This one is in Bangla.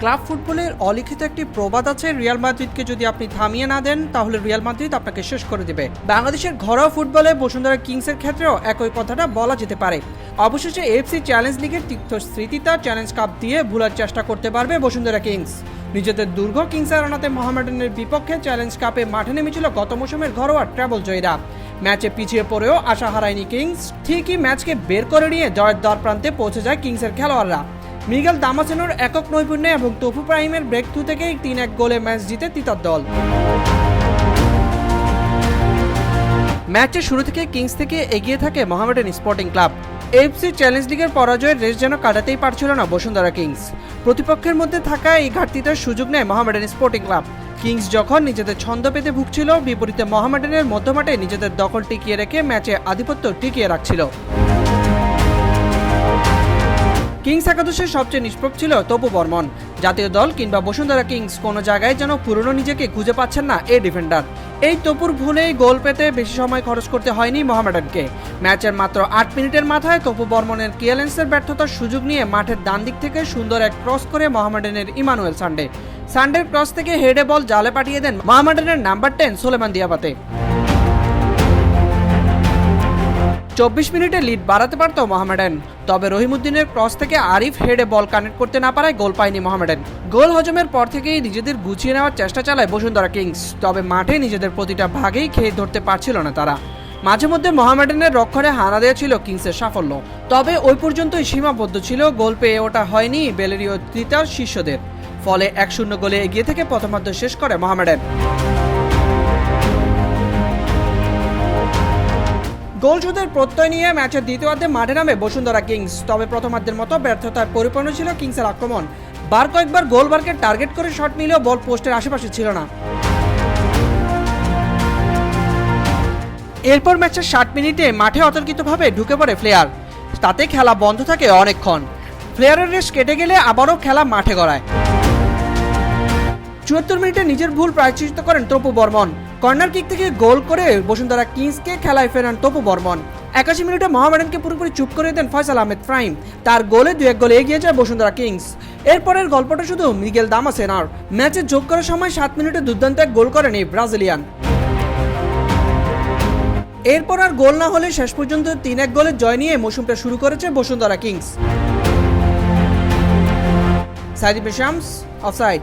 ক্লাব ফুটবলের অলিখিত একটি প্রবাদ আছে, রিয়াল মাদ্রিদকে যদি আপনি থামিয়ে না দেন, তাহলে রিয়াল মাদ্রিদ আপনাকে শেষ করে দেবে। বাংলাদেশের ঘরোয়া ফুটবলে বসুন্ধরা কিংসের ক্ষেত্রেও একই কথাটা বলা যেতে পারে। অবশেষে এফসি চ্যালেঞ্জ লিগের তিক্ত স্মৃতিতা চ্যালেঞ্জ কাপ দিয়ে ভুলার চেষ্টা করতে পারবে বসুন্ধরা কিংস। নিজেদের দুর্গ কিংস আরানাতে মোহামেডানের বিপক্ষে চ্যালেঞ্জ কাপে মাঠে নেমেছিল গত মৌসুমের ঘরোয়া ট্রাভেল জয়ীরা। ম্যাচে পিছিয়ে পড়েও আশা হারায়নি কিংস, ঠিকই ম্যাচকে বের করে নিয়ে জয়ের দ্বার প্রান্তে পৌঁছে যায় কিংসের খেলোয়াড়রা। মিগেল দামাসেনোর একক নৈপুণ্যে এবং তফু প্রাইমের ব্রেক থ্রু থেকেই তিন এক গোলে ম্যাচ জিতে তিতার দল। ম্যাচের শুরু থেকে কিংস থেকে এগিয়ে থাকে Mohammedan sporting club. FC challenge লিগের পরাজয়ের রেস যেন কাটাতেই পারছিল না বসুন্ধরা কিংস। প্রতিপক্ষের মধ্যে থাকা এই ঘাটতিটার সুযোগ নেয় মোহামেডান স্পোর্টিং ক্লাব। কিংস যখন নিজেদের ছন্দ পেতে ভুগছিল, বিপরীতে মোহামেডানের মধ্যমাঠে নিজেদের দখল টিকিয়ে রেখে ম্যাচে আধিপত্য টিকিয়ে রাখছিল। কিংস একাদশের সবচেয়ে নিষ্প্রভ ছিল তপু বর্মন। জাতীয় দল কিংবা বসুন্ধরা কিংস কোনো জায়গায় যেন পুরনো নিজেকে খুঁজে পাচ্ছেন না এই ডিফেন্ডার। এই তপুর ভুলেই গোল পেতে বেশি সময় খরচ করতে হয়নি মোহামেডানকে। ম্যাচের মাত্র আট মিনিটের মাথায় তপু বর্মনের কিয়ালেন্সের ব্যর্থতার সুযোগ নিয়ে মাঠের ডান দিক থেকে সুন্দর এক ক্রস করে মোহামেডানের ইমানুয়েল সান্ডে। সান্ডের ক্রস থেকে হেডে বল জালে পাঠিয়ে দেন মোহামেডানের নাম্বার টেন সোলেমান দিয়াবাতে। চব্বিশ মিনিটে লিড বাড়াতে পারত মোহামেডান। তবে রহিমুদ্দিনের ক্রস থেকে আরিফ হেডে বল কানেক্ট করতে না পারায় গোল পায়নি মোহামেডান। গোল হজমের পর থেকেই নিজেদের গুছিয়ে নেওয়ার চেষ্টা চালায় বসুন্ধরা কিংস। তবে মাঠে নিজেদের প্রতিটা ভাগেই খেয়ে ধরতে পারছিল না তারা। মাঝে মধ্যে মোহামেডানের রক্ষণে হানা দেওয়া ছিল কিংসের সাফল্য। তবে ওই পর্যন্তই সীমাবদ্ধ ছিল গোল পেয়ে ওটা হয়নি বেলেরিও তৃতীয় শিষ্যদের। ফলে এক শূন্য গোলে এগিয়ে থেকে প্রথমার্ধ শেষ করে মোহামেডান। গোল শোধের প্রত্যয় নিয়ে ম্যাচের দ্বিতীয়ার্ধে মাঠে নামে বসুন্ধরা কিংস। তবে প্রথমার্ধের মতো ব্যর্থতার পরিপূর্ণ ছিল কিংসের আক্রমণ। বার কয়েকবার গোলবারকে টার্গেট করে শট নিলেও বল পোস্টের আশেপাশে ছিল না। এরপর ম্যাচের ষাট মিনিটে মাঠে অতর্কিতভাবে ঢুকে পড়ে ফ্লেয়ার। তাতে খেলা বন্ধ থাকে অনেকক্ষণ। ফ্লেয়ারের রেস কেটে গেলে আবারও খেলা মাঠে গড়ায়। চুয়াত্তর মিনিটে নিজের ভুল প্রায়শ্চিত্ত করেন তপু বর্মন। কর্নার কিক থেকে গোল করে বসুন্ধরা কিংসকে খেলায় ফেরান তপু বর্মন। একাশি মিনিটে মোহামেডানকে পুরোপুরি চুপ করে দেন ফয়সাল আহমেদ প্রাইম তার গোলে দু এক গোলে এগিয়ে যায় বসুন্ধরা কিংস। এরপরের গল্পটা শুধু মিগেল দামাসেনার ম্যাচে যোগ করার সময় সাত মিনিটে দুর্দান্ত এক গোল করেন এই ব্রাজিলিয়ান। এরপর আর গোল না হলে শেষ পর্যন্ত তিন এক গোলের জয় নিয়ে মৌসুমটা শুরু করেছে বসুন্ধরা কিংস। সাইদি পেশামস অফসাইড।